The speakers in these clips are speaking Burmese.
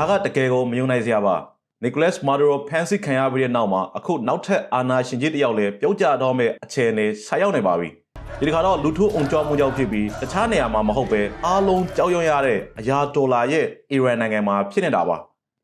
ဒါကတကယ်ကိုမယုံနိုင်စရာပါနီကိုလတ်မာဒူရိုဖန်ဆီခံရပြီးတဲ့နောက်မှာအခုနောက်ထပ်အာဏာရှင်ကြီးတစ်ယောက်လည်းပြုတ်ကျတော့မဲ့အခြေအနေဆက်ရောက်နေပါပြီဒီတစ်ခါတော့လူထုအုံကြွမှုကြောင့်ဖြစ်ပြီးတခြားနေရာမှာမဟုတ်ပဲအားလုံးကြောက်ရွံ့ရတဲ့အရာဒေါ်လာရဲ့အီရန်နိုင်ငံမှာဖြစ်နေတာပါ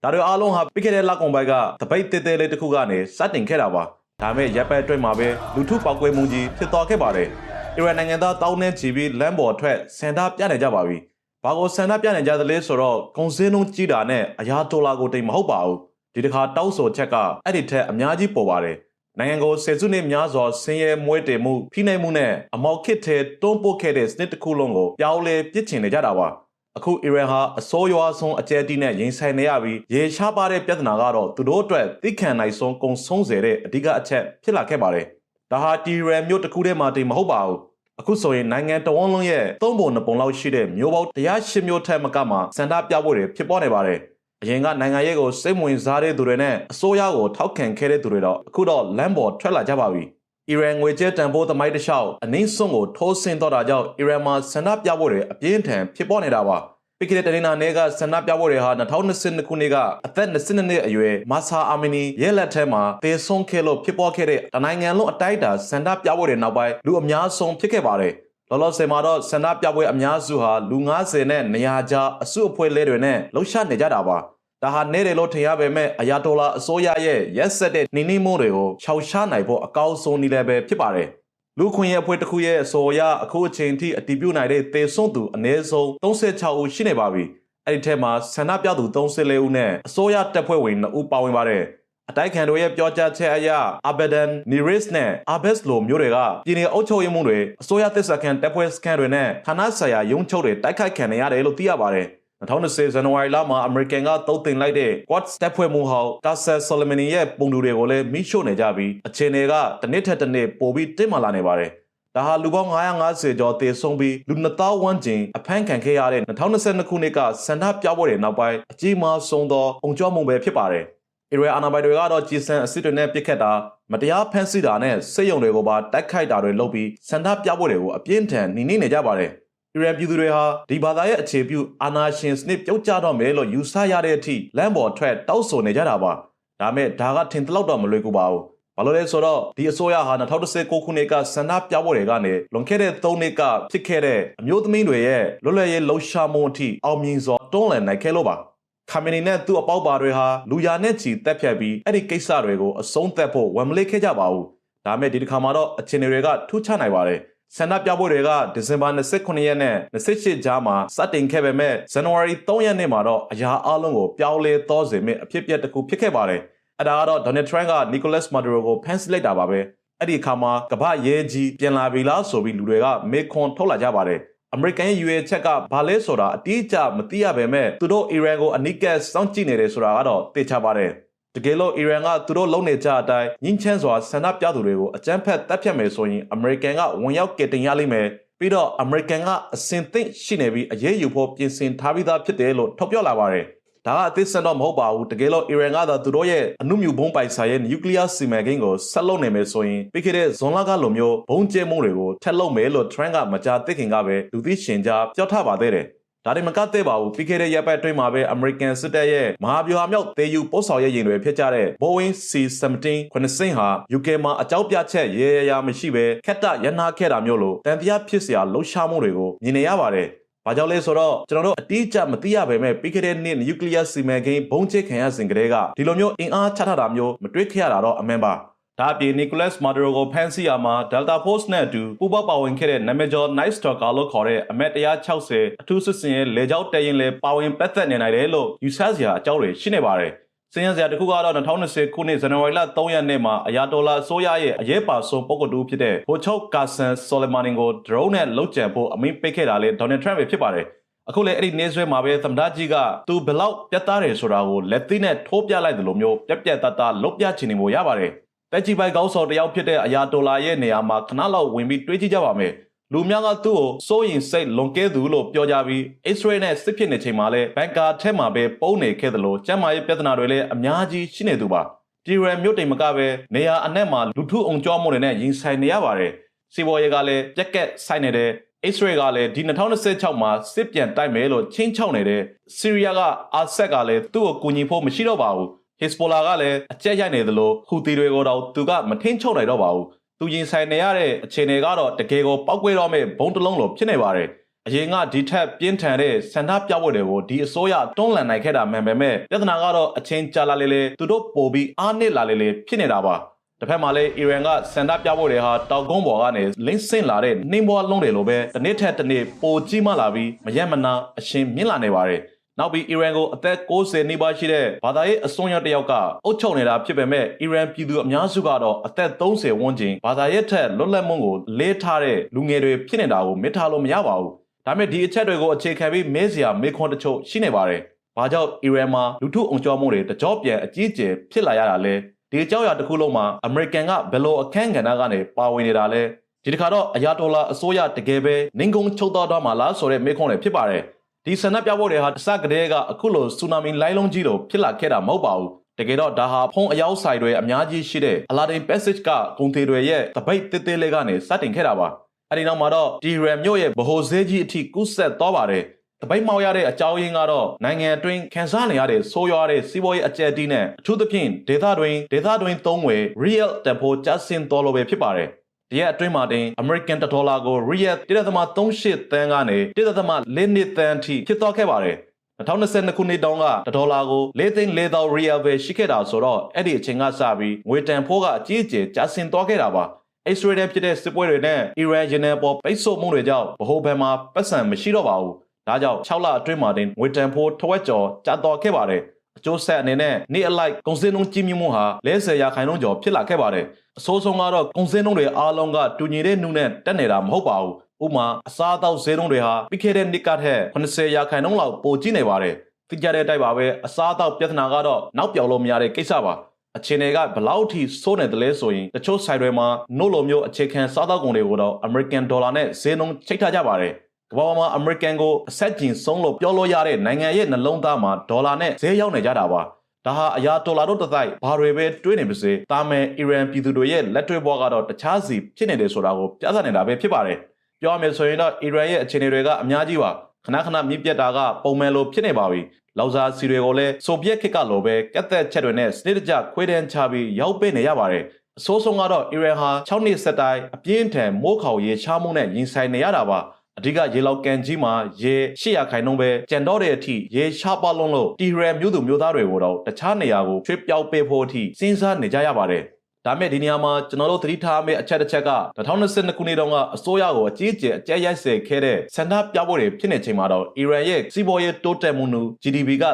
ဒါတွေအားလုံးဟာပြီးခဲ့တဲ့လကွန်ဘိုက်ကတပိတ်တဲတဲလေးတစ်ခုကနေစတင်ခဲ့တာပါဒါမဲ့ရပ်ပတ်အတွင်းမှာပဲလူထုပောက်ကွဲမှုကြီးဖြစ်သွားခဲ့ပါတယ်အီရန်နိုင်ငံသားတောင်းနှင်းချီပြီးလမ်းပေါ်ထွက်စင်တာပြနေကြပါပြီ ဘာကိုစင်တာပြနေကြသလဲဆိုတော့ကုန်စင်းလုံးကြီးတာနဲ့အရာဒေါ်လာကိုတိတ်မဟုတ်ပါဘူးဒီတစ်ခါတောက်ဆိုချက်ကအဲ့ဒီထက်အများကြီးပေါ်ပါတယ်နိုင်ငံကိုဆယ်စုနှစ်များစွာဆင်းရဲမွဲတေမှုဖိနှိပ်မှုနဲ့အမောက်ခစ်ထဲတွန်းပို့ခဲ့တဲ့စနစ်တစ်ခုလုံးကိုပြောင်းလဲပြစ်ချင်နေကြတာပါအခုအီရန်ဟာအစိုးရဆုံးအကြဲတီးနဲ့ရင်ဆိုင်နေရပြီးရေရှားပါတဲ့ပြဿနာကတော့သူတို့အတွက်သိခံနိုင်ဆုံးကုံဆုံးစေတဲ့အဓိကအချက်ဖြစ်လာခဲ့ပါတယ်ဒါဟာတီရန်မြို့တစ်ခုထဲမှာတည်းမဟုတ်ပါဘူး အခုဆိုရင်နိုင်ငံတော်ဝန်လုံးရဲ့သုံးပုံနှစ်ပုံလောက်ရှိတဲ့မျိုးပေါင်း108မျိုးထက်မကမှစန္ဒပြပွဲတွေဖြစ်ပေါ်နေပါတယ်။အရင်ကနိုင်ငံရေးကိုစိတ်ဝင်စားတဲ့သူတွေနဲ့အစိုးရကိုထောက်ခံခဲ့တဲ့သူတွေတော့အခုတော့လမ်းပေါ်ထွက်လာကြပါပြီ။အီရန်ငွေကြေးတန်ဖိုးသမိုင်းတစ်လျှောက်အနည်းဆုံးကိုထိုးဆင်းတော့တာကြောင့်အီရန်မှာစန္ဒပြပွဲတွေအပြင်းထန်ဖြစ်ပေါ်နေတာပါ။ ပြီးခဲ့တဲ့တနင်္လာနေ့ကဆန္ဒပြပွဲတွေဟာ2022ခုနှစ်ကအသက်22နှစ်အရွယ်မာဆာအာမီနီရဲလက်ထဲမှာတေဆုံးခဲ့လို့ဖြစ်ပေါ်ခဲ့တဲ့တနိုင်ငံလုံးအတိုက်အတာဆန္ဒပြပွဲတွေနောက်ပိုင်းလူအများဆုံးဖြစ်ခဲ့ပါတယ်။လောလောဆယ်မှာတော့ဆန္ဒပြပွဲအများစုဟာလူ90နဲ့100ကြားအစုအဖွဲ့လေးတွေနဲ့လှုပ်ရှားနေကြတာပါ။ဒါဟာနေတယ်လို့ထင်ရပေမဲ့အယာတိုလာအစိုးရရဲ့ရက်ဆက်တဲ့နှိမ့်နှိမ့်မှုတွေကိုခြောက်ရှားနိုင်ဖို့အကောင်းဆုံးနည်းလည်းပဲဖြစ်ပါတယ်။ လူခွင့်ရဲ့အဖွဲ့တစ်ခုရဲ့အဆိုအရအခုအချိန်ထိအတည်ပြုနိုင်တဲ့သေဆုံးသူအနည်းဆုံး36ဦးရှိနေပါပြီ။အဲ့ဒီထဲမှာဆန္ဒပြသူ34ဦးနဲ့အစိုးရတပ်ဖွဲ့ဝင်2ဦးပါဝင်ပါတယ်။အတိုက်ခံတို့ရဲ့ပြောကြားချက်အရအာဘဒန်နီရစ်နဲ့အာဘက်စ်လိုမျိုးတွေကပြည်내အုပ်ချုပ်ရေးမှုတွေအစိုးရသစ္စာခံတပ်ဖွဲ့စခန်းတွေနဲ့ဌာနဆိုင်ရာရုံးချုပ်တွေတိုက်ခိုက်ခံနေရတယ်လို့သိရပါတယ်။ 2020ဇန်နဝါရီလမှာအမေရိကန်ကတုံ့တင်လိုက်တဲ့ Quad တပ်ဖွဲ့မှုဟောင်းကာဆယ်ဆိုလီမနီရဲ့ပုံတူတွေကိုလည်းမိရှို့နေကြပြီးအခြေအနေကတစ်နှစ်ထက်တစ်နှစ်ပိုပြီးတင်းမာလာနေပါတယ်။ဒါဟာလူပေါင်း950ကျော်သေဆုံးပြီးလူ2000ဝန်းကျင်အဖမ်းခံခဲ့ရတဲ့2022ခုနှစ်ကစန္ဒပြပွဲတွေနောက်ပိုင်းအကြီးမားဆုံးသောအုံကြွမှုပဲဖြစ်ပါတယ်။အီရန်အာဏာပိုင်တွေကတော့ဂျီဆန်အစ်စ်တွေနဲ့ပြစ်ခတ်တာမတရားဖမ်းဆီးတာနဲ့စစ်ရုံတွေကိုပါတိုက်ခိုက်တာတွေလုပ်ပြီးစန္ဒပြပွဲတွေကိုအပြင်းထန်နှိမ့်နှိမ့်နေကြပါတယ်။ အီရန်ပြည်သူတွေဟာဒီဘာသာရဲ့အခြေပြုအာဏာရှင်စနစ်ပြုတ်ကျတော့မယ်လို့ယူဆရတဲ့အထိလမ်းပေါ်ထွက်တောက်ဆိုနေကြတာပါ။ဒါမဲ့ဒါကထင်သလောက်တော့မလွယ်ကူပါဘူး။ဘာလို့လဲဆိုတော့ဒီအစိုးရဟာ2019ခုနှစ်ကဆန္ဒပြပွဲတွေကနေလွန်ခဲ့တဲ့3နှစ်ကဖြစ်ခဲ့တဲ့အမျိုးသမီးတွေရဲ့လွတ်လပ်ရေးလှုပ်ရှားမှုအထိအောင်မြင်စွာတွန်းလှန်နိုင်ခဲ့လို့ပါ။ခါမနီနဲ့သူ့အပေါက်ပါတွေဟာလူရနဲ့ချီတက်ဖြတ်ပြီးအဲ့ဒီကိစ္စတွေကိုအဆုံးသတ်ဖို့ဝန်မလေးခဲ့ကြပါဘူး။ဒါမဲ့ဒီတစ်ခါမှာတော့အခြေအနေတွေကထူးခြားနိုင်ပါတယ်။ ဆန္ဒပြပွဲတွေကဒီဇင်ဘာ29ရက်နဲ့28ကြားမှာစတင်ခဲ့ပေမဲ့ဇန်နဝါရီ3ရက်နေ့မှာတော့အရာအလုံးကိုပြောင်းလဲသောစေမယ့်အဖြစ်အပျက်တစ်ခုဖြစ်ခဲ့ပါတယ်။အဲဒါကတော့ Donald Trump က Nicolas Maduro ကိုဖမ်းဆီးလိုက်တာပါပဲ။အဲ့ဒီအခါမှာကမ္ဘာရဲကြီးပြန်လာပြီလားဆိုပြီးလူတွေကမေခွန်ထုတ်လာကြပါတယ်။ American ရဲ့ UA ချက်ကဘာလဲဆိုတာအတိအကျမသိရပေမဲ့သူတို့ Iran ကိုအနိကတ်စောင့်ကြည့်နေတယ်ဆိုတာကတော့သိချပါတယ်။ တကယ်လို့ Iran ကသူတို့လုံနေကြအတိုင်းညှင်းချမ်းစွာဆန္ဒပြသူတွေကိုအကြမ်းဖက်တပ်ဖြတ်မယ်ဆိုရင် American ကဝင်ရောက်ကယ်တင်ရလိမ့်မယ်ပြီးတော့ American ကအစင်သင့်ရှိနေပြီးအရေးယူဖို့ပြင်ဆင်ထားပြီးသားဖြစ်တယ်လို့ထုတ်ပြောလာပါတယ်ဒါကအသစ်ဆန်တော့မဟုတ်ပါဘူးတကယ်လို့ Iran ကသာသူတို့ရဲ့အနုမြူဘုံပိုင်ဆိုင်ရဲ့ nuclear စီမံကိန်းကိုဆက်လုပ်နေမယ်ဆိုရင်ပြီးခဲ့တဲ့ဇွန်လကလိုမျိုးဘုံကျဲမှုတွေကိုထက်လုပ်မယ်လို့ Trump ကမကြားသိခင်ကပဲလူသိရှင်ကြားပြောထားပါသေးတယ် ဒါတွေမကသေးပါဘူးပြီးခဲ့တဲ့ရက်ပတ်အတွင်းမှာပဲ American စစ်တပ်ရဲ့မဟာဗျူဟာမြောက်သေယူပို့ဆောင်ရေးယာဉ်တွေဖြစ်ကြတဲ့ Boeing C-17 ခုနှစ်စင်းဟာ UK မှာအကြောက်ပြချက်ရေရရာမရှိပဲခက်တရနာခဲ့တာမျိုးလို့တန်တရားဖြစ်စရာလှုပ်ရှားမှုတွေကိုမြင်နေရပါတယ်။ဘာကြောင့်လဲဆိုတော့ကျွန်တော်တို့အတိအကျမသိရပေမဲ့ပြီးခဲ့တဲ့နှစ်နျူကလ িয়ার စီမံကိန်းဘုံကျခံရစဉ်ကတည်းကဒီလိုမျိုးအင်အားချထားတာမျိုးမတွေ့ခဲ့ရတာတော့အမှန်ပါ။ ဒါအပြင် Nicholas Maduro ကိုဖမ်းဆီးရမှာ Delta Force နဲ့အတူပူးပေါင်းပါဝင်ခဲ့တဲ့နာမည်ကျော် Night Stalker လို့ခေါ်တဲ့အမက်160အထူးစစ်စင်ရဲ့လေကြောင်းတရင်လေပါဝင်ပတ်သက်နေနိုင်တယ်လို့ယူဆစရာအကြောင်းတွေရှိနေပါတယ်။စင်ရစရာတစ်ခုကတော့2020ခုနှစ်ဇန်နဝါရီလ3ရက်နေ့မှာအယာတိုလာအစိုးရရဲ့အရေးပါဆုံးပုဂ္ဂိုလ်တူဖြစ်တဲ့ဟိုချုပ်ကာဆန်ဆိုလီမာနီကို drone နဲ့လှုပ်ကြံဖို့အမိန့်ပေးခဲ့တာလေဒေါ်နယ်ထရန့်ပဲဖြစ်ပါတယ်။အခုလေအဲ့ဒီနေဆွဲမှာပဲသမ္မတကြီးကသူဘယ်လောက်ပြတ်သားတယ်ဆိုတာကိုလက်သိနဲ့ထိုးပြလိုက်တယ်လို့မျိုးပြက်ပြက်တတ်တာလုတ်ပြချင်နေမို့ရပါတယ်။ တက်ကြီးပိုက်ကောင်းစော်တယောက်ဖြစ်တဲ့အရာဒေါ်လာရဲ့နေရာမှာခဏလောက်ဝင်ပြီးတွေးကြည့်ကြပါမယ်လူများကသူ့ကိုစိုးရင်စိတ်လွန်ကဲသူလို့ပြောကြပြီးအစ္စရေးနဲ့စစ်ဖြစ်နေချိန်မှာလဲဘန်ကာထဲမှာပဲပုံနေခဲ့တယ်လို့ကျမ်းမာရေးပြဿနာတွေလည်းအများကြီးရှိနေသူပါတီရန်မြို့တိမ်မကပဲနေရာအနှက်မှာလူထုအုံကြွမှုတွေနဲ့ရင်ဆိုင်နေရပါတယ်စီဘော်ရဲကလည်းပြက်ကက်ဆိုင်နေတယ်အစ္စရေးကလည်းဒီ2026မှာစစ်ပြန်တိုက်မယ်လို့ချင်းချောက်နေတဲ့ဆီးရီးယားကအာဆက်ကလည်းသူ့ကိုကူညီဖို့မရှိတော့ပါဘူး ဟစ်စပိုလာကလည်းအကြက်ရိုက်နေသလိုဟူသီတွေကိုတော့သူကမထင်းချုပ်နိုင်တော့ပါဘူးသူရင်ဆိုင်နေရတဲ့အခြေအနေကတော့တကယ်ကိုပောက်ကွဲတော့မဲ့ဘုံတစ်လုံးလိုဖြစ်နေပါတယ်အရင်ကဒီထက်ပြင်းထန်တဲ့စန္ဒပြပွဲတွေကိုဒီအစိုးရတွန်းလှန်နိုင်ခဲ့တာမှန်ပေမဲ့ပြဿနာကတော့အချင်းကြာလာလေလေသူတို့ပို့ပြီးအားနစ်လာလေလေဖြစ်နေတာပါတစ်ဖက်မှာလည်းအီရန်ကစန္ဒပြပွဲတွေဟာတောက်ကုန်းပေါ်ကနေလင်းဆင့်လာတဲ့နှင်းဘွားလုံးတွေလိုပဲတစ်နေ့ထက်တစ်နေ့ပိုကြီးမားလာပြီးမရက်မနာအရှင်မြင့်လာနေပါတယ် နောက်ပြီးအီရန်ကိုအသက်60နှစ်ပါရှိတဲ့ဘာသာရေးအစွန်းရောက်တစ်ယောက်ကအုပ်ချုပ်နေတာဖြစ်ပေမဲ့အီရန်ပြည်သူအများစုကတော့အသက်30ဝန်းကျင်ဘာသာရေးထက်လွတ်လပ်မှုကိုလေးထားတဲ့လူငယ်တွေဖြစ်နေတာကိုမေ့ထားလို့မရပါဘူးဒါပေမဲ့ဒီအချက်တွေကိုအခြေခံပြီးမဲစရာမေခွန်းတချို့ရှိနေပါတယ်။ဘာကြောင့်အီရန်မှာလူထုအုံကြွမှုတွေတကြောပြန်အကြီးအကျယ်ဖြစ်လာရတာလဲ။ဒီအကြောင်းအရာတစ်ခုလုံးမှာအမေရိကန်ကဘယ်လိုအခန်းကဏ္ဍကနေပါဝင်နေတာလဲ။ဒီတစ်ခါတော့အယာတိုလာအစိုးရတကယ်ပဲနင်းကုန်းချုပ်တော်တော့မှာလားဆိုတဲ့မေခွန်းတွေဖြစ်ပါတယ်။ ဒီဆန္ဒပြပွဲတွေဟာအစကတည်းကအခုလိုဆူနာမီလိုင်းလုံးကြီးလိုဖြစ်လာခဲ့တာမဟုတ်ပါဘူး။တကယ်တော့ဒါဟာဖုံးအယောက်ဆိုင်တွေအများကြီးရှိတဲ့အလာဒင် passage ကဂုံသေးတွေရဲ့တပိတ်တစ်သေးလေးကနေစတင်ခဲ့တာပါ။အဲဒီနောက်မှာတော့ဒီရမ်မြို့ရဲ့ဗဟိုဈေးကြီးအထိကူးဆက်သွားပါတယ်။တပိတ်မောက်ရတဲ့အကြောင်းရင်းကတော့နိုင်ငံအတွင်းခံစားနေရတဲ့ဆိုးရွားတဲ့စီးပွားရေးအကျပ်တီးနဲ့အထူးသဖြင့်ဒေသတွင်းဒေသတွင်းသုံးဝယ် real တန်ဖိုးကျဆင်းသွားလို့ပဲဖြစ်ပါတယ်။ ဒီရက်အတွင်းမှာတင် American ဒေါ်လာကို real 1.38တန်းကနေ1.42တန်းထိဖြစ်သွားခဲ့ပါတယ်။2022ခုနှစ်တုန်းကဒေါ်လာကို4,400 real ပဲရှိခဲ့တာဆိုတော့အဲ့ဒီအချိန်ကစပြီးငွေတန်ဖိုးကအကြီးအကျယ်ကျဆင်းသွားခဲ့တာပါ။အစ္စရေးတဲ့ဖြစ်တဲ့စစ်ပွဲတွေနဲ့အီရန်ရင်းနယ်ပေါ်ပိတ်ဆို့မှုတွေကြောင့်ဗဟိုဘဏ်မှာပတ်စံမရှိတော့ပါဘူး။ဒါကြောင့်6လအတွင်းမှာတင်ငွေတန်ဖိုးထဝက်ကျော်ကျသွားခဲ့ပါတယ်။ အကျိုးဆက်အနေနဲ့နေ့အလိုက်ကုန်စည်နှုန်းကြီးမြင့်မှုဟာ40ရာခိုင်နှုန်းကျော်ဖြစ်လာခဲ့ပါတယ်။အဆိုးဆုံးကတော့ကုန်စည်နှုန်းတွေအားလုံးကတူညီတဲ့နှုန်းနဲ့တက်နေတာမဟုတ်ပါဘူး။ဥပမာအစားအသောက်ဈေးနှုန်းတွေဟာပြီးခဲ့တဲ့နှစ်ကထက်80ရာခိုင်နှုန်းလောက်ပိုကြီးနေပါတယ်။သိကြတဲ့အတိုင်းပါပဲအစားအသောက်ပြဿနာကတော့နောက်ပြောင်လို့မရတဲ့ကိစ္စပါ။အခြေအနေကဘလောက်ထိစိုးနေတယ်လဲဆိုရင်တချို့ဆိုင်တွေမှာနို့လိုမျိုးအခြေခံစားသောက်ကုန်တွေကိုတော့ American Dollar နဲ့ဈေးနှုန်းချိတ်ထားကြပါတယ်။ ကမ္ဘာပေါ်မှာ American ကိုအဆက်ကျင်ဆုံးလို့ပြောလို့ရတဲ့နိုင်ငံရဲ့နှလုံးသားမှာဒေါ်လာနဲ့ဈေးရောက်နေကြတာပါ။ဒါဟာအရာဒေါ်လာတို့တစ်တိုက်ဘာတွေပဲတွေးနေပါစေ။တာမန်အီရန်ပြည်သူတွေရဲ့လက်တွေ့ဘဝကတော့တခြားစီဖြစ်နေတယ်ဆိုတာကိုပြသနေတာပဲဖြစ်ပါတယ်။ပြောရမယ်ဆိုရင်တော့အီရန်ရဲ့အခြေအနေတွေကအများကြီးပါ။ခဏခဏမြင့်ပြတ်တာကပုံမှန်လိုဖြစ်နေပါပြီ။လောက်စားစီတွေကိုလည်းဆိုဗီယက်ခေတ်ကလိုပဲကက်သက်ချက်တွေနဲ့စနစ်တကျခွေးတန်းချပြီးရောက်ပေးနေရပါတယ်။အဆိုးဆုံးကတော့အီရန်ဟာ6နှစ်ဆက်တိုင်းအပြင်းထန်မိုးခေါင်ရေချားမှုနဲ့ရင်ဆိုင်နေရတာပါ။ အဓိကရေလောက်ကန်ကြီးမှာရေ800ခိုင်နှုန်းပဲကြံတော့တဲ့အထိရေရှားပါလုံးလို့တီရန်မျိုးသူမျိုးသားတွေကိုတော့တခြားနေရာကိုချွေးပြောက်ပေးဖို့အထိစဉ်းစားနေကြရပါတယ်။ဒါမဲ့ဒီနေရာမှာကျွန်တော်တို့သတိထားမယ့်အချက်တစ်ချက်က2022ခုနှစ်တုန်းကအစိုးရကိုအကြီးအကျယ်အကြက်ရိုက်ဆယ်ခဲ့တဲ့ဆန္ဒပြပွဲတွေဖြစ်နေချိန်မှာတော့အီရန်ရဲ့စီးပွားရေးတိုးတက်မှုနှုန်း GDP က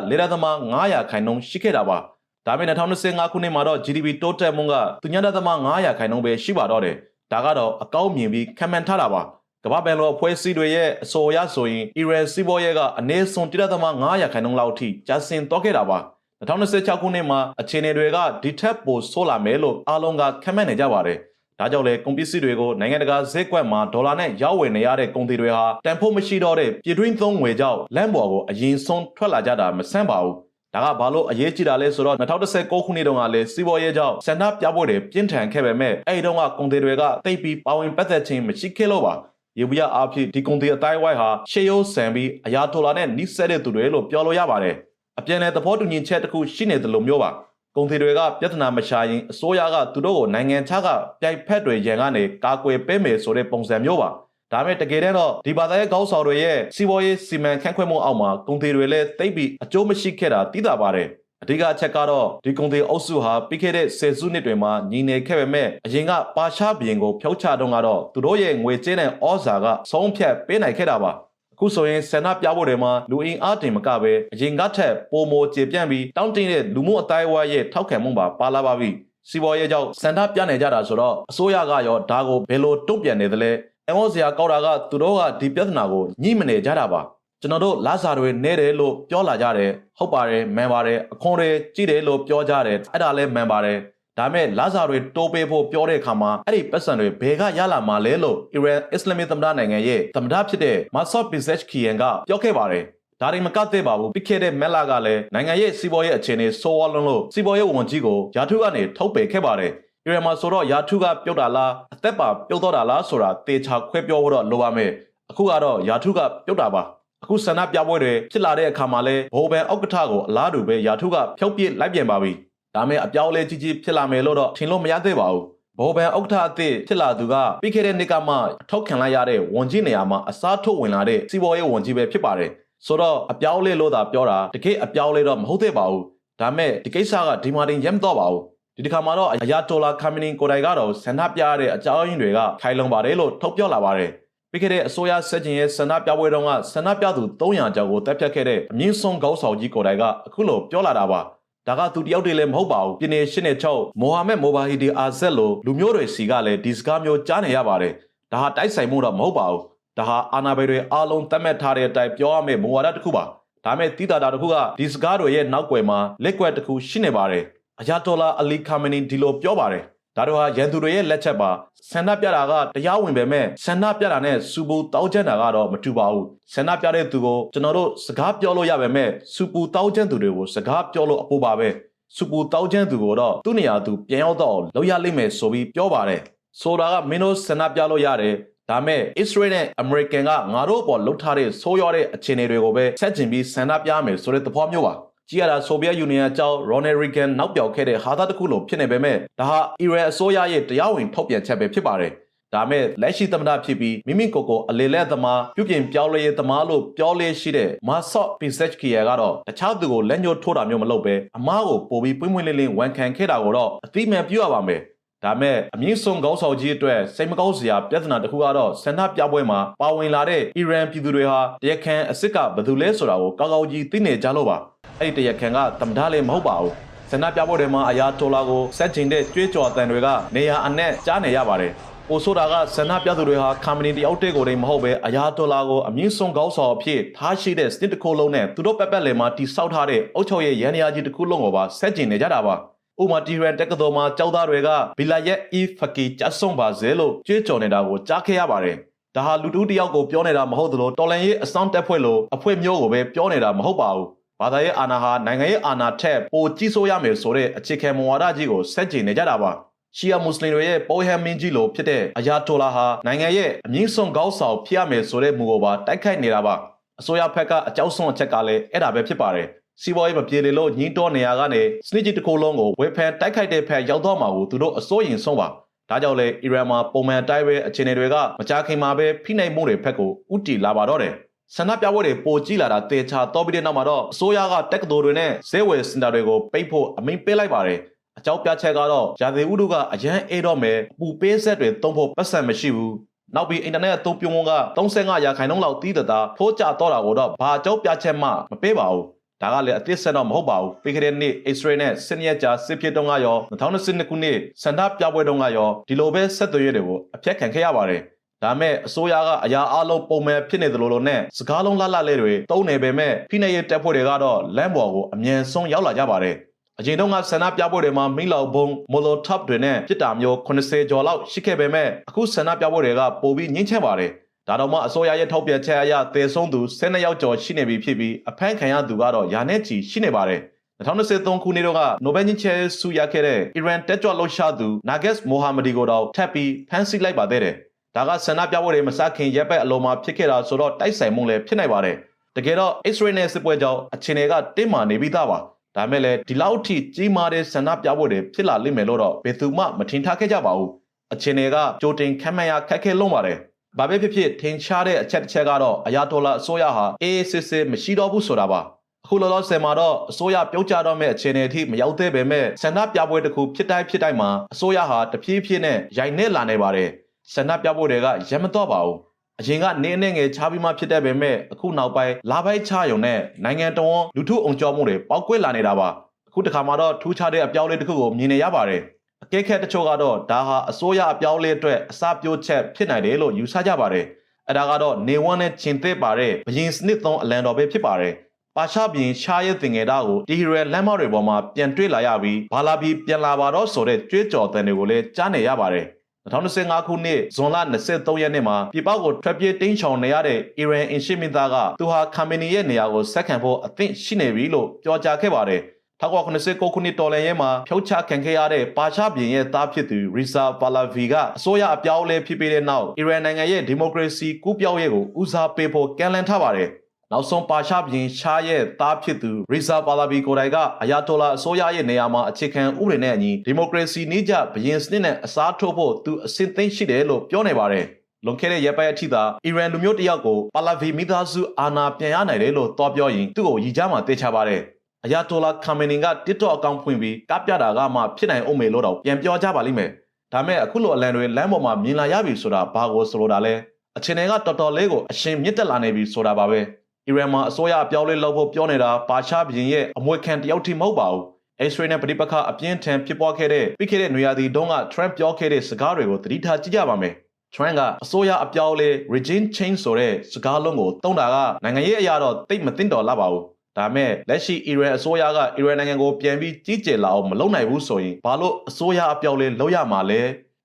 4.5ခိုင်နှုန်းရှိခဲ့တာပါ။ဒါပေမဲ့2025ခုနှစ်မှာတော့ GDP တိုးတက်မှုက3.5ခိုင်နှုန်းပဲရှိပါတော့တယ်။ဒါကတော့အကောက်မြင်ပြီးခံမှန်းထားတာပါ။ ကမ္ဘာ့ဘဏ်လိုအဖွဲ့အစည်းတွေရဲ့အဆိုအရဆိုရင်အီရန်စီးပွားရေးကအနည်းဆုံး1.5ရာခိုင်နှုန်းလောက်ထိကျဆင်းသွားခဲ့တာပါ2026ခုနှစ်မှာအခြေအနေတွေကဒီထက်ပိုဆိုးလာမယ်လို့အားလုံးကခန့်မှန်းနေကြပါတယ်ဒါကြောင့်လဲကုန်ပစ္စည်းတွေကိုနိုင်ငံတကာဈေးကွက်မှာဒေါ်လာနဲ့ရောင်းဝယ်နေရတဲ့ကုန်သည်တွေဟာတန်ဖိုးမရှိတော့တဲ့ပြည်တွင်းသုံးငွေကြောင့်လမ်းပေါ်ကိုအရင်ဆုံးထွက်လာကြတာမဆန်းပါဘူးဒါကဘာလို့အရေးကြီးတာလဲဆိုတော့2019ခုနှစ်တုန်းကလည်းစီးပွားရေးကြောင့်စန္ဒပြပွဲတွေပြင်းထန်ခဲ့ပေမဲ့အဲ့ဒီတုန်းကကုန်သည်တွေကတိတ်ပြီးပါဝင်ပတ်သက်ခြင်းမရှိခဲ့လို့ပါ ရေဘူးရအားဖြင့်ဒီကုန်သည်အတိုင်းဝိုင်းဟာရှေးရိုးဆန်ပြီးအရာထော်လာနဲ့နှိစက်တဲ့သူတွေလို့ပြောလို့ရပါတယ်အပြန်အလှန်သဘောတူညီချက်တစ်ခုရှိနေတယ်လို့မျိုးပါကုန်သည်တွေကပြဿနာမရှာရင်အစိုးရကသူတို့ကိုနိုင်ငံခြားကပြိုက်ဖက်တွေရန်ကနေကာကွယ်ပေးမယ်ဆိုတဲ့ပုံစံမျိုးပါဒါပေမဲ့တကယ်တမ်းတော့ဒီဘာသာရေးကောင်းဆောင်တွေရဲ့စီးပွားရေးစီမံခန့်ခွဲမှုအောက်မှာကုန်သည်တွေလည်းတိတ်ပြီးအကျိုးမရှိခဲ့တာသိတာပါတယ် အဓိကအချက်ကတော့ဒီကုန်သည်အုပ်စုဟာပြီးခဲ့တဲ့ဆယ်စုနှစ်တွေမှာညီနေခဲ့ပေမဲ့အရင်ကပါရှားဘီရင်ကိုဖျောက်ချတုန်းကတော့သူတို့ရဲ့ငွေကြေးနဲ့ဩဇာကဆုံးဖြတ်ပေးနိုင်ခဲ့တာပါအခုဆိုရင်ဆန္ဒပြဖို့တွေမှာလူအင်အားတင်မကပဲအရင်ကထက်ပိုမိုကျေပြန့်ပြီးတောင်းတင်းတဲ့လူမှုအတိုင်းအဝါရဲ့ထောက်ခံမှုပါပါလာပါပြီစီးပွားရေးကြောင့်ဆန္ဒပြနေကြတာဆိုတော့အစိုးရကရောဒါကိုဘယ်လိုတုံ့ပြန်နေသလဲအမောစရာကောက်တာကသူတို့ကဒီပြဿနာကိုညှိမနေကြတာပါ ကျွန်တော်တို့လာစာတွေနဲတယ်လို့ပြောလာကြတယ်ဟုတ်ပါတယ်မှန်ပါတယ်အခွန်တွေကြည့်တယ်လို့ပြောကြတယ်အဲ့ဒါလည်းမှန်ပါတယ်ဒါမဲ့လာစာတွေတိုးပေးဖို့ပြောတဲ့အခါမှာအဲ့ဒီပတ်စံတွေဘယ်ကရလာမှာလဲလို့ Iran Islamic သမ္မတနိုင်ငံရဲ့သမ္မတဖြစ်တဲ့ Masoud Pezeshkian ကပြောခဲ့ပါတယ်ဒါတွေမကသေးပါဘူးပြီးခဲ့တဲ့မက်လာကလည်းနိုင်ငံရဲ့စီးပွားရေးအခြေအနေဆိုးဝါးလွန်းလို့စီးပွားရေးဝန်ကြီးကိုယာထုကနေထုတ်ပယ်ခဲ့ပါတယ်အီရန်မှာဆိုတော့ယာထုကပြုတ်တာလားအသက်ပါပြုတ်တော့တာလားဆိုတာတေချာခွဲပြောဖို့တော့လိုပါမယ်အခုကတော့ယာထုကပြုတ်တာပါ အခုဆန္ဒပြပွဲတွေဖြစ်လာတဲ့အခါမှာလဲဘောဘန်ဥက္ကဋ္ဌကိုအလားတူပဲယာထုကဖျောက်ပစ်လိုက်ပြန်ပါပြီဒါမဲ့အပြောင်းအလဲကြီးကြီးဖြစ်လာမယ်လို့တော့ထင်လို့မရသေးပါဘူးဘောဘန်ဥက္ကဋ္ဌအသစ်ဖြစ်လာသူကပြီးခဲ့တဲ့နှစ်ကမှအထောက်ခံလိုက်ရတဲ့ဝန်ကြီးနေရာမှာအစားထုတ်ဝင်လာတဲ့စီဘော်ရေးဝန်ကြီးပဲဖြစ်ပါတယ်ဆိုတော့အပြောင်းအလဲလို့သာပြောတာတကယ်အပြောင်းအလဲတော့မဟုတ်သေးပါဘူးဒါမဲ့ဒီကိစ္စကဒီမာတင်ရက်မတော့ပါဘူးဒီတစ်ခါမှာတော့အယာတိုလာကာမီနင်ကိုတိုင်ကတော့ဆန္ဒပြရတဲ့အကြောင်းရင်းတွေကခိုင်လုံပါတယ်လို့ထုတ်ပြောလာပါတယ် ပြီးခဲ့တဲ့အစိုးရဆက်ကျင်ရဲ့ဆန္ဒပြပွဲတုန်းကဆန္ဒပြသူ300ကျော်ကိုတပ်ဖြတ်ခဲ့တဲ့အမြင့်ဆုံးခေါင်းဆောင်ကြီးကိုတိုင်ကအခုလိုပြောလာတာပါဒါကသူတယောက်တည်းလည်းမဟုတ်ပါဘူးပြည်နယ်ရှင်းနေချုပ်မိုဟာမက်မိုဘာဟီဒီအာဇက်လိုလူမျိုးတွေစီကလည်းဒီစကားမျိုးကြားနေရပါတယ်ဒါဟာတိုက်ဆိုင်မှုတော့မဟုတ်ပါဘူးဒါဟာအာနာဘယ်တွေအားလုံးသတ်မှတ်ထားတဲ့အတိုင်းပြောရမယ့်မူဝါဒတစ်ခုပါဒါမဲ့တိတာတာတစ်ခုကဒီစကားတွေရဲ့နောက်ွယ်မှာလက်ကွက်တစ်ခုရှိနေပါတယ်အယာတိုလာအလီကာမနီဒီလိုပြောပါတယ် ဒါတို့ဟာရန်သူတွေရဲ့လက်ချက်ပါဆန္ဒပြတာကတရားဝင်ပေမဲ့ဆန္ဒပြတာနဲ့စူပူတောက်ကျန်တာကတော့မတူပါဘူးဆန္ဒပြတဲ့သူကိုကျွန်တော်တို့စကားပြောလို့ရပေမဲ့စူပူတောက်ကျန်သူတွေကိုစကားပြောလို့အပူပါပဲစူပူတောက်ကျန်သူကိုတော့သူ့နေရာသူပြန်ရောက်တော့လောက်ရလိမ့်မယ်ဆိုပြီးပြောပါတယ်ဆိုတာကမင်းတို့ဆန္ဒပြလို့ရတယ်ဒါမဲ့ Israel နဲ့ American ကငါတို့အပေါ်လှုပ်ထားတဲ့ဆိုးရွားတဲ့အခြေအနေတွေကိုပဲဆက်ကျင်ပြီးဆန္ဒပြမယ်ဆိုတဲ့သဘောမျိုးပါ ကြည့်ရတာဆိုဗီယက်ယူနီယံအကြောင်း Ronald Reagan နောက်ပြောက်ခဲ့တဲ့ဟာသားတစ်ခုလိုဖြစ်နေပေမဲ့ဒါဟာအီရန်အစိုးရရဲ့တရားဝင်ထုတ်ပြန်ချက်ပဲဖြစ်ပါတယ်။ဒါမဲ့လက်ရှိသမ္မတဖြစ်ပြီးမိမိကိုယ်ကိုအလေလက်သမားပြုပြင်ပြောင်းလဲရေးသမားလို့ပြောလေးရှိတဲ့ Masot Pezeshkian ကတော့တခြားသူကိုလက်ညှိုးထိုးတာမျိုးမလုပ်ပဲအမားကိုပိုပြီးပွင့်ပွင့်လင်းလင်းဝန်ခံခဲ့တာကိုတော့အသိမှန်ပြုရပါမယ်။ဒါမဲ့အမြင့်ဆုံးကောင်းဆောင်ကြီးအတွက်စိတ်မကောင်းစရာပြဿနာတစ်ခုကတော့ဆန္ဒပြပွဲမှာပါဝင်လာတဲ့အီရန်ပြည်သူတွေဟာတရားခံအစ်စ်ကဘယ်သူလဲဆိုတာကိုကောက်ကောက်ကြီးသိနေကြလို့ပါ အဲ့ဒီတရားခံကတမ္ပဒါလည်းမဟုတ်ပါဘူးဆန္ဒပြပွဲတွေမှာအရာတိုလာကိုစက်ကျင်တဲ့ကြွေးကြော်အတန်တွေကနေရာအနှံ့ကြားနေရပါတယ်ပိုဆိုတာကဆန္ဒပြသူတွေဟာကမ္ပဏီတယောက်တည်းကိုယ်တိုင်မဟုတ်ပဲအရာဒေါ်လာကိုအမြင့်ဆုံးကောင်းဆောင်အဖြစ်ထားရှိတဲ့စနစ်တစ်ခုလုံးနဲ့သူတို့ပက်ပက်လယ်မှာတိစောက်ထားတဲ့အုတ်ချုပ်ရဲ့ရန်ရာကြီးတစ်ခုလုံးကိုပါဆက်ကျင်နေကြတာပါဥမာတီရန်တက္ကသိုလ်မှာကျောင်းသားတွေကဘီလာယက်အီဖကီကျဆုံပါစေလို့ကြွေးကြော်နေတာကိုကြားခဲ့ရပါတယ်ဒါဟာလူတူတယောက်ကိုပြောနေတာမဟုတ်သလိုတော်လန်ရေးအဆောင်တက်ဖွဲ့လို့အဖွဲမျိုးကိုပဲပြောနေတာမဟုတ်ပါဘူး ဘာသာရေးအာဏာဟာနိုင်ငံရေးအာဏာထက်ပိုကြီးစိုးရမယ်ဆိုတဲ့အခြေခံမူဝါဒကြီးကိုဆက်ကျင်နေကြတာပါရှီယာမွတ်စလင်တွေရဲ့ပေါ်ဟမ်မင်းကြီးလိုဖြစ်တဲ့အယာတိုလာဟာနိုင်ငံရဲ့အမြင့်ဆုံးကောင်းဆောင်ဖြစ်ရမယ်ဆိုတဲ့မူကိုပါတိုက်ခိုက်နေတာပါအစိုးရဘက်ကအကြောက်ဆုံးအချက်ကလည်းအဲ့ဒါပဲဖြစ်ပါတယ်စီးပွားရေးမပြေလေလို့ညှင်းတောနေရကနေစနစ်ကြီးတစ်ခုလုံးကိုဝေဖန်တိုက်ခိုက်တဲ့ဖက်ရောက်တော့မှာကိုသူတို့အစိုးရင်ဆုံးပါဒါကြောင့်လေအီရန်မှာပုံမှန်တိုင်းပဲအခြေအနေတွေကမကြခင်မှာပဲဖိနှိပ်မှုတွေဖက်ကိုဥတီလာပါတော့တယ် ဆန္ဒပြပွဲတွေပိုကြီးလာတာတေချာတော့ပြီးတဲ့နောက်မှာတော့အစိုးရကတက္ကသိုလ်တွေနဲ့ဇဲဝယ်စင်တာတွေကိုပိတ်ဖို့အမိန့်ပေးလိုက်ပါတယ်အကြောင်းပြချက်ကတော့ရာသီဥတုကအရန်အေးတော့မယ်အပူပေးဆက်တွေသုံးဖို့ပတ်စံမရှိဘူးနောက်ပြီးအင်တာနက်အသုံးပြုံးက35ရာခိုင်နှုန်းလောက်တီးတသားထိုးကျတော့တာကိုတော့ဘာအကြောင်းပြချက်မှမပေးပါဘူးဒါကလည်းအသစ်ဆက်တော့မဟုတ်ပါဘူးပြီးခဲ့တဲ့နှစ်အစ္စရေးနဲ့ဆင်ရက်ကြာစစ်ဖြစ်တုန်းကရော2022ခုနှစ်စန္ဒပြပွဲတုန်းကရောဒီလိုပဲဆက်သွယ်ရတွေကိုအပြတ်ခံခဲ့ရပါတယ် ဒါမဲ့အစိုးရကအရာအလုံးပုံမှန်ဖြစ်နေသလိုလိုနဲ့စကားလုံးလှလှလေးတွေတုံးနေပေမဲ့ဖိနှိပ်ရေးတပ်ဖွဲ့တွေကတော့လမ်းပေါ်ကိုအမြန်ဆုံးရောက်လာကြပါတယ်အရင်တုန်းကဆန္ဒပြပွဲတွေမှာမိလောက်ဘုံမိုလိုတော့တွေနဲ့ပြစ်တာမျိုး80ကျော်လောက်ရှိခဲ့ပေမဲ့အခုဆန္ဒပြပွဲတွေကပိုပြီးငင်းချက်ပါတယ်ဒါတော့မှအစိုးရရဲ့ထောက်ပြချက်အရသေဆုံးသူ12ယောက်ကျော်ရှိနေပြီဖြစ်ပြီးအဖမ်းခံရသူကတော့ယာနဲ့ချီရှိနေပါတယ်2023ခုနှစ်တော့ကနိုဘယ်ငင်းချဲဆုရခဲ့တဲ့အီရန်တက်ကြွလှုပ်ရှားသူနာဂက်မိုဟာမဒီကိုတော့ထပ်ပြီးဖမ်းဆီးလိုက်ပါသေးတယ် ဒါကဆန္ဒပြပွဲတွေမစခင်ရက်ပက်အလုံးမှာဖြစ်ခဲ့တာဆိုတော့တိုက်ဆိုင်မှုလည်းဖြစ်နိုင်ပါတယ်တကယ်တော့ Israel နဲ့စစ်ပွဲကြောင့်အခြေအနေကတင်းမာနေပြီးသားပါဒါမဲ့လည်းဒီလောက်ထိကြီးမားတဲ့ဆန္ဒပြပွဲတွေဖြစ်လာလိမ့်မယ်လို့တော့ဘယ်သူမှမထင်ထားခဲ့ကြပါဘူးအခြေအနေကကြိုတင်ခံမှန်းရခက်ခဲလုံးပါတယ်ဘာပဲဖြစ်ဖြစ်ထင်ရှားတဲ့အချက်တစ်ချက်ကတော့အယာတိုလာအစိုးရဟာအေးအေးဆေးဆေးမရှိတော့ဘူးဆိုတာပါအခုလောလောဆယ်မှာတော့အစိုးရပြုတ်ကျတော့မဲ့အခြေအနေအထိမရောက်သေးပေမဲ့ဆန္ဒပြပွဲတစ်ခုဖြစ်တိုင်းဖြစ်တိုင်းမှာအစိုးရဟာတဖြည်းဖြည်းနဲ့ရိုက်နှက်လာနေပါတယ် ဆန္ဒပြပွဲတွေကရမတော့ပါဘူးအရင်ကနေအနေငယ်ချပြီးမှဖြစ်တဲ့ပေမဲ့အခုနောက်ပိုင်းလာပိုက်ချရုံနဲ့နိုင်ငံတော်လူထုအောင်ကြောမှုတွေပေါက်ကွဲလာနေတာပါအခုတခါမှတော့ထူးခြားတဲ့အပြောင်းအလဲတစ်ခုကိုမြင်နေရပါတယ်အကဲခတ်တချို့ကတော့ဒါဟာအစိုးရအပြောင်းအလဲအတွက်အစပြိုးချက်ဖြစ်နိုင်တယ်လို့ယူဆကြပါတယ်အဲ့ဒါကတော့နေဝန်းနဲ့ချင်းသစ်ပါတဲ့ဘရင်စနစ်သုံးအလံတော်ပဲဖြစ်ပါတယ်ပါရှားပြင်ရှားရဲ့တင်ငယ်တာကိုတီဟီရယ်လမ်းမတွေပေါ်မှာပြန်တွေ့လာရပြီးဘာလာပြီးပြန်လာပါတော့ဆိုတဲ့ကြွေးကြော်တန်တွေကိုလည်းကြားနေရပါတယ် 2025ခုနှစ်ဇွန်လ23ရက်နေ့မှာပြည်ပကိုထွက်ပြေးတိမ်းရှောင်နေရတဲ့အီရန်အင်ရှစ်မင်းသားကသူဟာခမ်မနီရဲ့နေရာကိုဆက်ခံဖို့အသင့်ရှိနေပြီလို့ပြောကြားခဲ့ပါတယ်1989ခုနှစ်တော်လှန်ရေးမှာဖြုတ်ချခံခဲ့ရတဲ့ပါရှားပြည်ရဲ့သားဖြစ်သူရီဆာပါလာဗီကအစိုးရအပြောင်းအလဲဖြစ်ပြီးတဲ့နောက်အီရန်နိုင်ငံရဲ့ဒီမိုကရေစီကူးပြောင်းရေးကိုဦးစားပေးဖို့ကမ်းလှမ်းထားပါတယ်။ နောက်ဆုံးပါရှားပြည်ရှားရဲ့သားဖြစ်သူရီဆာပါလာဗီကိုယ်တိုင်ကအယာတိုလာအစိုးရရဲ့နေရာမှာအခြေခံဥပဒေနဲ့အညီဒီမိုကရေစီနည်းကျဘရင်စနစ်နဲ့အစားထိုးဖို့သူအစဉ်သိမ်းရှိတယ်လို့ပြောနေပါတယ်။လွန်ခဲ့တဲ့ရက်ပိုင်းအထိသာအီရန်လူမျိုးတစ်ယောက်ကိုပါလာဗီမိသားစုအာဏာပြန်ရနိုင်တယ်လို့တော်ပြောရင်သူ့ကိုရည်ကြမှာတေချပါတယ်။အယာတိုလာခါမနီက TikTok အကောင့်ဖွင့်ပြီးကပြတာကမှဖြစ်နိုင်အောင်မေလို့တော့ပြန်ပြောကြပါလိမ့်မယ်။ဒါမဲ့အခုလိုအလံတွေလမ်းပေါ်မှာမြင်လာရပြီဆိုတာဘာကိုဆိုလိုတာလဲ။အချိန်တွေကတော်တော်လေးကိုအရှင်မြင့်တက်လာနေပြီဆိုတာပါပဲ။ အီရန်မှာအစိုးရအပြောင်းလဲလုပ်ဖို့ပြောနေတာပါရှားဘရင်ရဲ့အမွေခံတယောက်ထိမဟုတ်ပါဘူး။အစ္စရေးနဲ့ပဋိပက္ခအပြင်းထန်ဖြစ်ပွားခဲ့တဲ့ပြီးခဲ့တဲ့နွေရာသီတုန်းက Trump ပြောခဲ့တဲ့စကားတွေကိုသတိထားကြည့်ကြပါမယ်။ Trump ကအစိုးရအပြောင်းလဲ regime change ဆိုတဲ့စကားလုံးကိုတုံးတာကနိုင်ငံရေးအရာတော့တိတ်မသိတော့လာပါဘူး။ဒါမဲ့လက်ရှိအီရန်အစိုးရကအီရန်နိုင်ငံကိုပြန်ပြီးကြီးကျယ်လာအောင်မလုပ်နိုင်ဘူးဆိုရင်ဘာလို့အစိုးရအပြောင်းလဲလုပ်ရမှာလဲ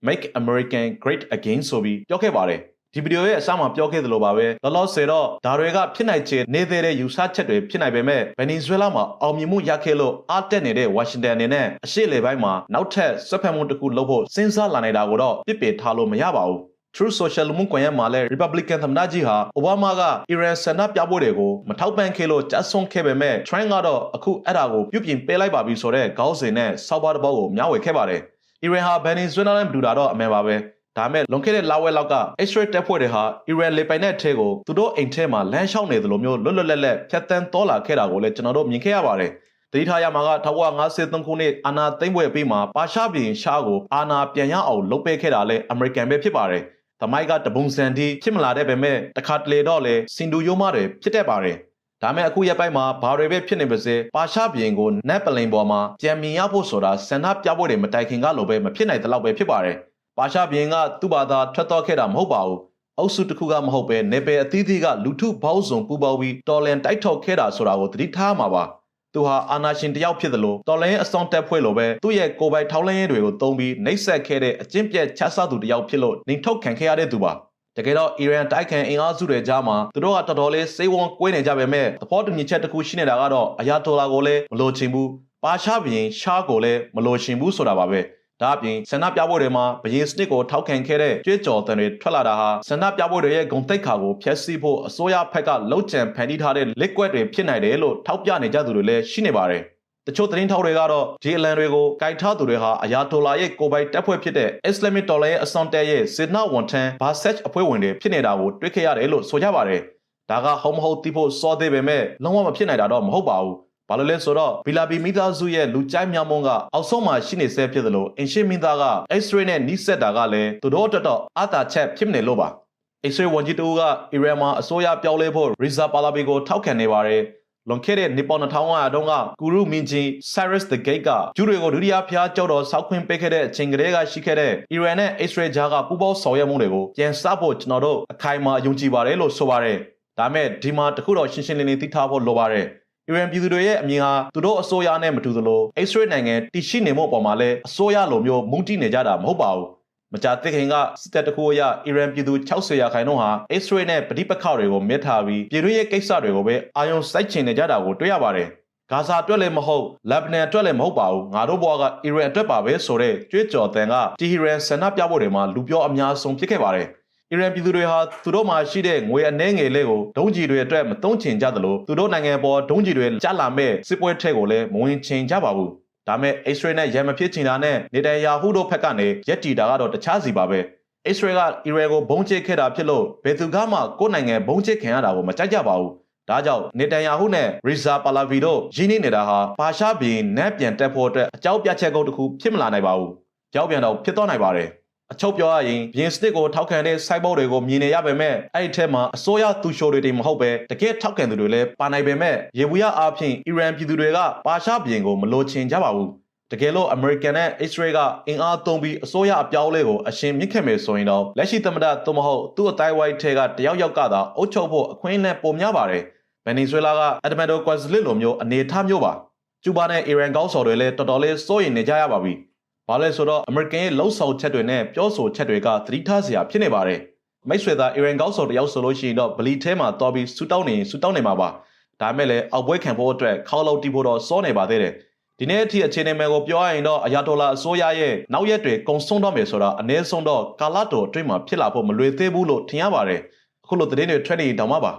Make American Great Again ဆိုပြီးပြောခဲ့ပါတယ်။ ဒီဗီဒီယိုရဲ့အစမှာပြောခဲ့သလိုပါပဲလောလောဆယ်တော့ဒါတွေကဖြစ်နိုင်ချေနေသေးတဲ့ယူဆချက်တွေဖြစ်နိုင်ပေမဲ့ဗင်နီဇွဲလားမှာအောင်မြင်မှုရခဲ့လို့အားတက်နေတဲ့ဝါရှင်တန်အနေနဲ့အရှေ့လေပိုင်းမှာနောက်ထပ်စစ်ဖက်မှုတစ်ခုလုပ်ဖို့စဉ်းစားလာနေတာကိုတော့ပြစ်ပယ်ထားလို့မရပါဘူး။ True Social လူမှုကွန်ရက်မှာလည်း Republican သမ္မတကြီးဟာအိုဘားမားကအီရန်ဆန္ဒပြပွဲတွေကိုမထောက်ပံ့ခဲ့လို့ကြားဆုံးခဲ့ပေမဲ့ Trump ကတော့အခုအဲ့ဒါကိုပြုပြင်ပေးလိုက်ပါပြီဆိုတဲ့ခေါင်းစဉ်နဲ့စောက်ပါတစ်ပုဒ်ကိုမျှဝေခဲ့ပါတယ်။အီရန်ဟာဗန်နီဇွဲလားနဲ့မတူတာတော့အမှန်ပါပဲ။ ဒါမဲ့လွန်ခဲ့တဲ့လဝက်လောက်က X-ray တပ်ဖွဲ့တွေဟာအီရန်လေပိုင်နက်ထဲကိုသူတို့အိမ်ထဲမှာလမ်းလျှောက်နေသလိုမျိုးလွတ်လွတ်လပ်လပ်ဖြတ်တန်းတော်လာခဲ့တာကိုလည်းကျွန်တော်တို့မြင်ခဲ့ရပါတယ်။တတိထားရမှာက1953ခုနှစ်အာနာသိမ့်ပွဲပြီးမှာပါရှားပြည်ရှားကိုအာနာပြန်ရအောင်လုပ်ပေးခဲ့တာလည်းအမေရိကန်ပဲဖြစ်ပါတယ်။သမိုင်းကတပုံစံတီဖြစ်မလာတဲ့ပေမဲ့တခါတလေတော့လေစင်တူယိုမာတွေဖြစ်တတ်ပါတယ်။ဒါမဲ့အခုရက်ပိုင်းမှာဘာတွေပဲဖြစ်နေပါစေပါရှားပြည်ကိုနက်ပလင်ပေါ်မှာပြန်မြင်ရဖို့ဆိုတာဆန္ဒပြပွဲတွေမတိုင်ခင်ကလိုပဲမဖြစ်နိုင်တဲ့လောက်ပဲဖြစ်ပါတယ်။ ပါရှားပြည်ကသူ့ဘာသာထွက်တော့ခဲ့တာမဟုတ်ပါဘူး။အုပ်စုတစ်ခုကမဟုတ်ပဲနေပယ်အသီးသီးကလူထုဘောက်စုံပူပေါပြီးတော်လန်တိုက်ထုတ်ခဲ့တာဆိုတာကိုသတိထားမှာပါ။သူဟာအာနာရှင်တယောက်ဖြစ်သလိုတော်လိုင်းအစောင့်တက်ဖွဲ့လိုပဲသူ့ရဲ့ကိုယ်ပိုင်ထောက်လှမ်းရေးတွေကိုသုံးပြီးနှိပ်စက်ခဲ့တဲ့အကျင့်ပြတ်ချဆသူတယောက်ဖြစ်လို့နှင်ထုတ်ခံခဲ့ရတဲ့သူပါတကယ်တော့အီရန်တိုက်ခိုင်အင်အားစုတွေကြားမှာသူတို့ကတော်တော်လေးစိတ်ဝင်ကွေးနေကြပေမဲ့သဘောတူညီချက်တစ်ခုရှိနေတာကတော့အယာတိုလာကိုလည်းမလိုချင်ဘူးပါရှားဘရင်ရှားကိုလည်းမလိုချင်ဘူးဆိုတာပါပဲ ဒါအပြင်ဆန္ဒပြပွဲတွေမှာဘရင်စနစ်ကိုထောက်ခံခဲ့တဲ့ကြွေးကြော်တန်တွေထွက်လာတာဟာဆန္ဒပြပွဲတွေရဲ့ဂုံတိတ်ခါကိုဖျက်ဆီးဖို့အစိုးရဘက်ကလှုပ်ကြံဖန်တီးထားတဲ့လက်ကွက်တွေဖြစ်နိုင်တယ်လို့ထောက်ပြနေကြသူတွေလည်းရှိနေပါတယ်။တချို့သတင်းထောက်တွေကတော့ဒီအလံတွေကိုကိုက်ထားသူတွေဟာအယာတိုလာရဲ့ကိုပိုင်တပ်ဖွဲ့ဖြစ်တဲ့ Islamic Dollar ရဲ့အစွန်တဲရဲ့စစ်နာဝန်ထမ်းဘာဆက်အဖွဲ့ဝင်တွေဖြစ်နေတာကိုတွေ့ခဲ့ရတယ်လို့ဆိုကြပါတယ်။ဒါကဟုတ်မဟုတ်သိဖို့စောသေးပေမဲ့လုံးဝမဖြစ်နိုင်တာတော့မဟုတ်ပါဘူး။ ဘာလို့လဲဆိုတော့ဘီလာဘီမိသားစုရဲ့လူကြိုက်မြောင်မုံကအောက်ဆုံးမှာရှိနေဆဲဖြစ်သလိုအင်ရှင်းမင်းသားက X-ray နဲ့နီးစက်တာကလည်းသူတို့အတွက်တော့အသာချက်ဖြစ်နေလို့ပါ။ X-ray ဝန်ကြီးတူကအီရန်မှာအစိုးရပြောင်းလဲဖို့ Riza Pahlavi ကိုထောက်ခံနေပါတယ်။လွန်ခဲ့တဲ့နေပေါ2000တုန်းကကူရုမင်းကြီး Cyrus the Gate ကဂျူတွေကိုဒုတိယဖျားကြောက်တော်ဆောက်ခွင့်ပေးခဲ့တဲ့အချိန်ကလေးကရှိခဲ့တဲ့အီရန်နဲ့ Israel ကြားကပူးပေါင်းဆောင်ရွက်မှုတွေကိုပြန်စဖို့ကျွန်တော်တို့အခိုင်အမာယုံကြည်ပါတယ်လို့ဆိုပါတယ်။ဒါမဲ့ဒီမှာတခုတော့ရှင်းရှင်းလင်းလင်းသိထားဖို့လိုပါတယ်။ အီရန်ပြည်သူတွေရဲ့အမြင်ဟာသူတို့အစိုးရနဲ့မတူသလိုအစ္စရေးနိုင်ငံတည်ရှိနေမှုအပေါ်မှာလည်းအစိုးရလိုမျိုးမုန်းတီးနေကြတာမဟုတ်ပါဘူးမကြာသေးခင်ကစစ်တပ်တခုအရအီရန်ပြည်သူ60ရာခိုင်နှုန်းဟာအစ္စရေးနဲ့ပဋိပက္ခတွေကိုမြစ်ထားပြီးပြည်တွင်းရဲ့ကိစ္စတွေကိုပဲအာရုံစိုက်ချင်နေကြတာကိုတွေ့ရပါတယ်ဂါဇာအတွက်လည်းမဟုတ်လက်ဘနန်အတွက်လည်းမဟုတ်ပါဘူးငါတို့ဘွားကအီရန်အတွက်ပါပဲဆိုတဲ့ကြွေးကြော်တန်ကတီဟီရန်ဆန္ဒပြပွဲတွေမှာလူပြောအများဆုံးဖြစ်ခဲ့ပါတယ် အီရန်ပြည်သူတွေဟာသူတို့မှာရှိတဲ့ငွေအနှဲငယ်လေးကိုဒုံးကျည်တွေအတွက်မသုံးချင်ကြသလိုသူတို့နိုင်ငံပေါ်ဒုံးကျည်တွေကျလာမဲ့စစ်ပွဲထဲကိုလည်းမဝင်ချင်ကြပါဘူးဒါမဲ့အစ္စရေးနဲ့ရန်မဖြစ်ချင်တာနဲ့နေတန်ယာဟုတို့ဘက်ကနေရက်တီတာကတော့တခြားစီပါပဲအစ္စရေးကအီရန်ကိုဘုံကျစ်ခဲ့တာဖြစ်လို့ဘယ်သူကမှကိုယ်နိုင်ငံဘုံကျစ်ခံရတာကိုမကြိုက်ကြပါဘူးဒါကြောင့်နေတန်ယာဟုနဲ့ရီဇာပါလာဗီတို့ရင်းနှီးနေတာဟာဘာရှာဘီနက်ပြန်တက်ဖို့အတွက်အကြောက်ပြချက်ကုတ်တစ်ခုဖြစ်မလာနိုင်ပါဘူးကြောက်ပြန်တော့ဖြစ်သွားနိုင်ပါတယ် အချုပ်ပြောရရင်ဘရင်စနစ်ကိုထောက်ခံတဲ့စိုက်ဘုတ်တွေကိုမြင်နေရပေမဲ့အဲ့ဒီထဲမှာအစိုးရသူရှိုတွေတွေမဟုတ်ပဲတကယ်ထောက်ခံသူတွေလည်းပါနိုင်ပေမဲ့ရေဘူးရအားဖြင့်အီရန်ပြည်သူတွေကပါရှားဘရင်ကိုမလိုချင်ကြပါဘူးတကယ်လို့ American နဲ့ Israel ကအင်အားသုံးပြီးအစိုးရအပြောင်းလဲကိုအရှင်မြင့်ခဲ့မယ်ဆိုရင်တော့လက်ရှိသမ္မတသို့မဟုတ်သူ့အတိုင်းဝိုင်းထဲကတယောက်ယောက်ကသာအုပ်ချုပ်ဖို့အခွင့်အလမ်းပုံများပါတယ်။ဗန်နီဇွဲလားကအဒမန်ဒိုကွာဇလစ်လိုမျိုးအနေထားမျိုးပါ။ကျူဘာနဲ့အီရန်ကောင်းဆော်တွေလည်းတော်တော်လေးစိုးရိမ်နေကြရပါပြီ။။ ဘာလဲဆိုတော့ American ရဲ့လှုပ်ဆောင်ချက်တွေနဲ့ပြောဆိုချက်တွေကသတိထားစရာဖြစ်နေပါတယ်။မိတ်ဆွေသား Iran ကောက်ဆော်တယောက်ဆိုလို့ရှိရင်တော့ဗလီထဲမှာတော်ပြီးဆူတောင်းနေဆူတောင်းနေမှာပါ။ဒါမဲ့လည်းအောက်ပွဲခံဖို့အတွက်ခေါလောက်တီးဖို့တော့စောနေပါသေးတယ်။ဒီနေ့အထိအခြေအနေမှန်ကိုပြောရရင်တော့အယာတိုလာအစိုးရရဲ့နောက်ရက်တွေကုံဆုံးတော့မယ်ဆိုတာအနည်းဆုံးတော့ကာလတော်အတွင်းမှာဖြစ်လာဖို့မလွယ်သေးဘူးလို့ထင်ရပါတယ်အခုလိုသတင်းတွေထွက်နေတောင်မှပါ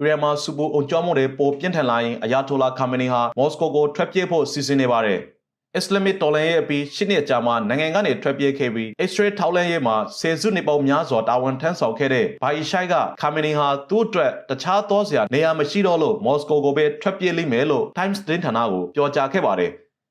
အီရန်မှာစူပူအုံကြွမှုတွေပိုပြင်းထန်လာရင်အယာတိုလာခါမနီဟာမော်စကိုကိုထွက်ပြေးဖို့စီစဉ်နေပါတယ် အစ္စလာမစ်တော်လှန်ရေးအပြီးရှစ်နှစ်ကြာမှနိုင်ငံကနေထွက်ပြေးခဲ့ပြီးအစ္စရေးထောက်လှမ်းရေးမှာဆယ်စုနှစ်ပေါင်းများစွာတာဝန်ထမ်းဆောင်ခဲ့တဲ့ဘိုင်ရှိုက်ကခါမနီဟာသူ့အတွက်တခြားသောစရာနေရာမရှိတော့လို့မော်စကိုကိုပဲထွက်ပြေးလိမ့်မယ်လို့ Times သတင်းဌာနကိုပြောကြားခဲ့ပါတယ်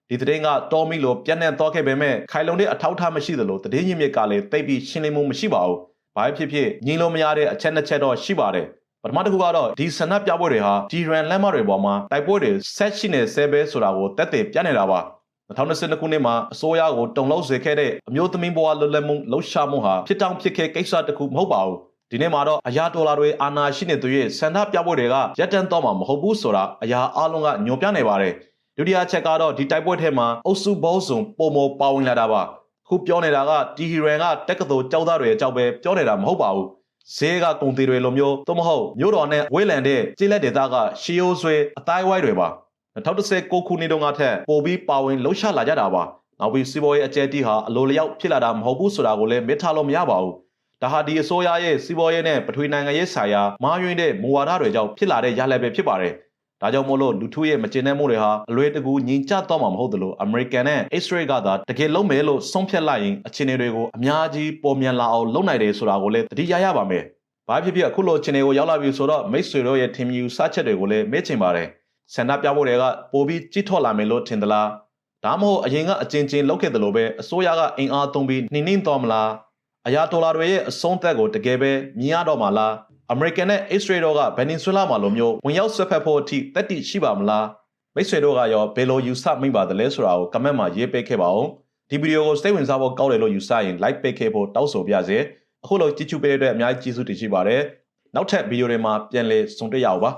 ဒီသတင်းကတော်မီလိုပြန့်နှံ့သွားခဲ့ပေမဲ့ခိုင်လုံတဲ့အထောက်အထားမရှိသလိုသတင်းရင်းမြစ်ကလည်းတိတ်ပြီးရှင်းလင်းမှုမရှိပါဘူး။ဘာဖြစ်ဖြစ်ညီလို့မရတဲ့အချက်နှစ်ချက်တော့ရှိပါတယ်။ပထမတစ်ခုကတော့ဒီဆန္ဒပြပွဲတွေဟာဒီရန်လမ်းမတွေပေါ်မှာတိုက်ပွဲတွေဆက်ရှိနေဆဲပဲဆိုတာကိုတက်တဲ့ပြနေတာပါ။ 2022ခုနှစ်မှာအစိုးရကိုတုံ့လောက်စေခဲ့တဲ့အမျိုးသမီးဘဝလွတ်လပ်မှုလှုပ်ရှားမှုဟာဖြစ်တောင်ဖြစ်ခဲ့ကိစ္စတစ်ခုမဟုတ်ပါဘူး။ဒီနေ့မှာတော့အရာဒေါ်လာတွေအာဏာရှိနေသူရဲ့ဆန္ဒပြပွဲတွေကရပ်တန့်တော့မှာမဟုတ်ဘူးဆိုတာအရာအလုံးကညွှန်ပြနေပါတယ်။ဒုတိယချက်ကတော့ဒီတိုက်ပွဲထဲမှာအုပ်စုဘောစုံပုံမပါဝင်လာတာပါခုပြောနေတာကတီဟီရန်ကတက်ကတော်ကြောက်သားတွေအကြောက်ပဲပြောနေတာမဟုတ်ပါဘူးဈေးကကုန်သေးတွေလိုမျိုးသို့မဟုတ်မြို့တော်နဲ့ဝေးလန်တဲ့ကျေးလက်ဒေသကရှီယိုးဆွေအတိုင်းဝိုင်းတွေပါ 2019ခုနှစ်တုန်းကထက်ပိုပြီးပါဝင်လှုပ်ရှားလာကြတာပါနောက်ပြီးစီးပွားရေးအကျဲတီးဟာအလိုလျောက်ဖြစ်လာတာမဟုတ်ဘူးဆိုတာကိုလည်းမေ့ထားလို့မရပါဘူးဒါဟာဒီအစိုးရရဲ့စီးပွားရေးနဲ့ပထဝီနိုင်ငံရေးဆိုင်ရာမားယွင်းတဲ့မူဝါဒတွေကြောင့်ဖြစ်လာတဲ့ရလဒ်ပဲဖြစ်ပါတယ်ဒါကြောင့်မို့လို့လူထုရဲ့မကျေနပ်မှုတွေဟာအလွယ်တကူငြိမ်ချသွားမှာမဟုတ်သလိုအမေရိကန်နဲ့ Israel ကသာတကယ်လုံးမယ်လို့ဆုံးဖြတ်လိုက်ရင်အခြေအနေတွေကိုအများကြီးပေါ်မြန်လာအောင်လုပ်နိုင်တယ်ဆိုတာကိုလည်းသတိရရပါမယ်။ဘာဖြစ်ဖြစ်အခုလိုအခြေအနေကိုရောက်လာပြီဆိုတော့မိတ်ဆွေတို့ရဲ့ထင်မြင်ယူဆချက်တွေကိုလည်းမေ့ချင်ပါတယ်။ ဆန္ဒပြဖို့တွေကပိုပြီးကြီးထွားလာမယ်လို့ထင်သလား။ဒါမှမဟုတ်အရင်ကအချင်းချင်းလုပ်ခဲ့တယ်လို့ပဲအစိုးရကအင်အားသုံးပြီးနှိမ့်နှင်းသွားမလား။အရာဒေါ်လာတွေရဲ့အဆုံးသက်ကိုတကယ်ပဲမြင်ရတော့မှာလား။ American နဲ့ Israel တို့ကဗန်နီဇွဲလားမှာလိုမျိုးဝင်ရောက်ဆွဲဖက်ဖို့အထိတက်တိရှိပါမလားမိတ်ဆွေတို့ကရောဘယ်လိုယူဆမိမ့်ပါတယ်လဲဆိုတာကို comment မှာရေးပေးခဲ့ပါဦးဒီဗီဒီယိုကိုစိတ်ဝင်စားဖို့ကောင်းတယ်လို့ယူဆရင် like ပေးခဲ့ဖို့တောက်ဆိုပြစေအခုလိုကြည့်ချူပေးတဲ့အတွက်အများကြီးကျေးဇူးတင်ရှိပါတယ်နောက်ထပ်ဗီဒီယိုတွေမှာပြန်လည်ဆုံတွေ့ရအောင်ပါ